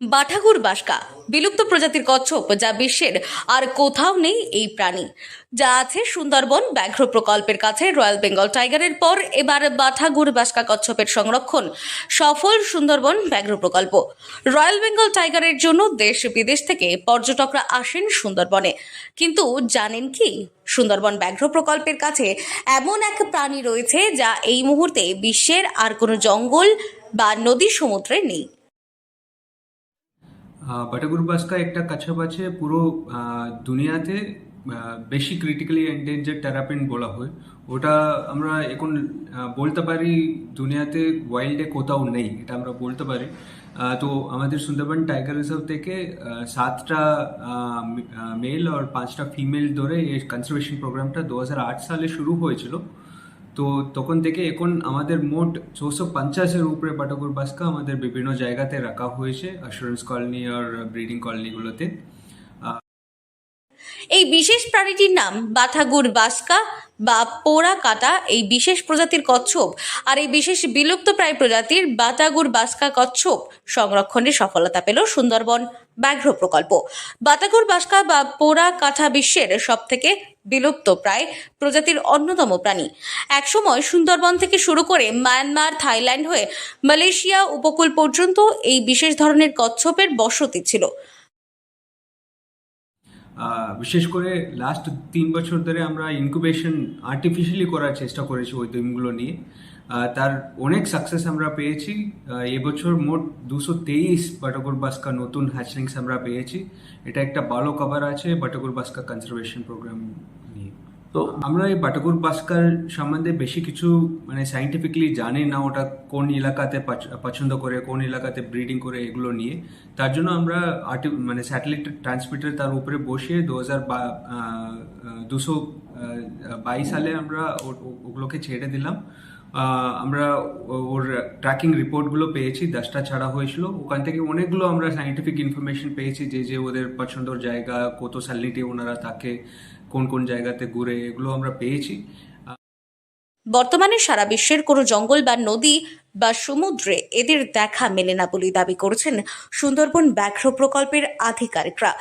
বাঠাগুর বাসকা, বিলুপ্ত প্রজাতির কচ্ছপ যা বিশ্বের আর কোথাও নেই এই প্রাণী। যা আছে সুন্দরবন ব্যাঘ্র প্রকল্পের কাছে রয়্যাল বেঙ্গল টাইগারের পর এবার বাঠাগুর বাসকা কচ্ছপের সংরক্ষণ, সফল সুন্দরবন ব্যাঘ্র প্রকল্প। রয়্যাল বেঙ্গল টাইগারের জন্য দেশ বিদেশ থেকে পর্যটকরা আসেন সুন্দরবনে। কিন্তু জানেন কি? সুন্দরবন ব্যাঘ্র প্রকল্পের কাছে এমন এক প্রাণী রয়েছে যা এই মুহূর্তে বিশ্বের আর কোনো জঙ্গল বা নদী সমুদ্রে নেই। বাটাগুরবাস্কা একটা কাছাপ আছে পুরো দুনিয়াতে বেশি ক্রিটিক্যালি এন্ডেঞ্জার টেরাপিন বলা হয়। ওটা আমরা এখন বলতে পারি দুনিয়াতে ওয়াইল্ডে কোথাও নেই, এটা আমরা বলতে পারি। তো আমাদের সুন্দরবন টাইগার রিজার্ভ থেকে সাতটা মেল আর পাঁচটা ফিমেল ধরে এই কনজারভেশন প্রোগ্রামটা দু হাজার আট সালে শুরু হয়েছিল। তো তখন থেকে এখন আমাদের মোট ছশো পঞ্চাশের উপরে পাটকুর বাস্কা আমাদের বিভিন্ন জায়গাতে রাখা হয়েছে অ্যাসুরেন্স কলোনি আর ব্রিডিং কলোনিগুলোতে এই বিশেষ প্রাণীটির নাম বাথাগুর বাসকা বা পোড়া কাটা এই বিশেষ প্রজাতির কচ্ছপ আর এই বিশেষ বিলুপ্ত প্রায় প্রজাতির বাতাগুর বাসকা কচ্ছপ সংরক্ষণে সফলতা পেল সুন্দরবন। ব্যাঘ্র প্রকল্প। বাতাগুর বাসকা বা পোড়া কাঠা বিশ্বের সব থেকে বিলুপ্ত প্রায় প্রজাতির অন্যতম প্রাণী। একসময় সুন্দরবন থেকে শুরু করে মায়ানমার, থাইল্যান্ড হয়ে মালয়েশিয়া উপকূল পর্যন্ত এই বিশেষ ধরনের কচ্ছপের বসতি ছিল। বিশেষ করে লাস্ট তিন বছর ধরে আমরা ইনকুবেশন আর্টিফিশিয়ালি করার চেষ্টা করেছি ওই ডিমগুলো নিয়ে। তার অনেক সাকসেস আমরা পেয়েছি। এবছর মোট দুশো তেইশ বাটাকুর বাস্কা নতুন হ্যাচলিংস আমরা পেয়েছি। এটা একটা ভালো কভার আছে বাটাকুর বাস্কা কনজারভেশন প্রোগ্রাম নিয়ে। তো আমরা এই বাটাকুর বাস্কার সম্বন্ধে বেশি কিছু মানে সাইন্টিফিকলি জানি না ওটা কোন এলাকাতে পছন্দ করে কোন এলাকাতে ব্রিডিং করে এগুলো নিয়ে। তার জন্য আমরা আর্টি মানে স্যাটেলাইট ট্রান্সমিটার তার উপরে বসিয়ে দু হাজার দুশো বাইশ সালে আমরা ওগুলোকে ছেড়ে দিলাম। আমরা ওর ট্র্যাকিং রিপোর্টগুলো পেয়েছি, দশটা ছাড়া হয়েছিল। ওখান থেকে অনেকগুলো আমরা সাইন্টিফিক ইনফরমেশন পেয়েছি, যে যে ওদের পছন্দর জায়গা, কত স্যালিনিটি ওনারা থাকে কোন কোন জায়গাতে ঘুরে, এগুলো আমরা পেয়েছি। বর্তমানে সারা বিশ্বের কোনো জঙ্গল বা নদী বা সমুদ্রে এদের দেখা মেলে না বলে দাবি করেছেন সুন্দরবন ব্যাঘ্র প্রকল্পের আধিকারিকরা।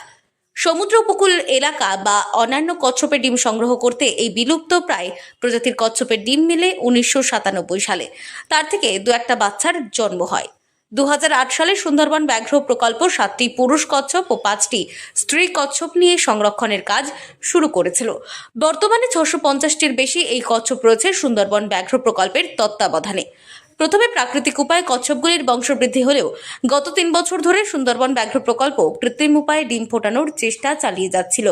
সমুদ্র উপকূল এলাকা বা অন্যান্য কচ্ছপের ডিম সংগ্রহ করতে এই বিলুপ্ত প্রায় প্রজাতির কচ্ছপের ডিম মেলে উনিশশো সালে। তার থেকে দু একটা বাচ্চার জন্ম হয়। দু হাজার আট সালে সুন্দরবন ব্যাঘ্র প্রকল্প সাতটি পুরুষ কচ্ছপ ও পাঁচটি স্ত্রী কচ্ছপ নিয়ে সংরক্ষণের কাজ শুরু করেছিল। বর্তমানে ছশো পঞ্চাশটির বেশি এই কচ্ছপ রয়েছে সুন্দরবন ব্যাঘ্র প্রকল্পের তত্ত্বাবধানে। প্রথমে প্রাকৃতিক উপায়ে কচ্ছপগুলির বংশবৃদ্ধি হলেও গত তিন বছর ধরে সুন্দরবন ব্যাঘ্র প্রকল্প কৃত্রিম উপায়ে ডিম ফোটানোর চেষ্টা চালিয়ে যাচ্ছিল।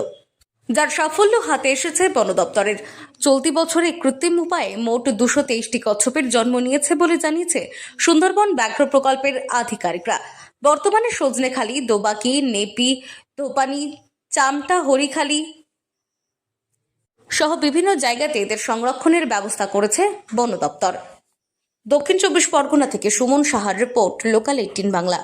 যার সাফল্য হাতে এসেছে বন দপ্তরের। চলতি বছরে কৃত্রিম উপায়ে মোট দুশো তেইশটি কচ্ছপের জন্ম নিয়েছে বলে জানিয়েছে সুন্দরবন ব্যাঘ্র প্রকল্পের আধিকারিকরা। বর্তমানে সজনেখালি, দোবাকি, নেপি ধোপানি চামটা হরিখালি সহ বিভিন্ন জায়গাতে এদের সংরক্ষণের ব্যবস্থা করেছে বন দপ্তর। দক্ষিণ চব্বিশ পরগনা থেকে সুমন সাহার রিপোর্ট লোকাল এইটিন বাংলা।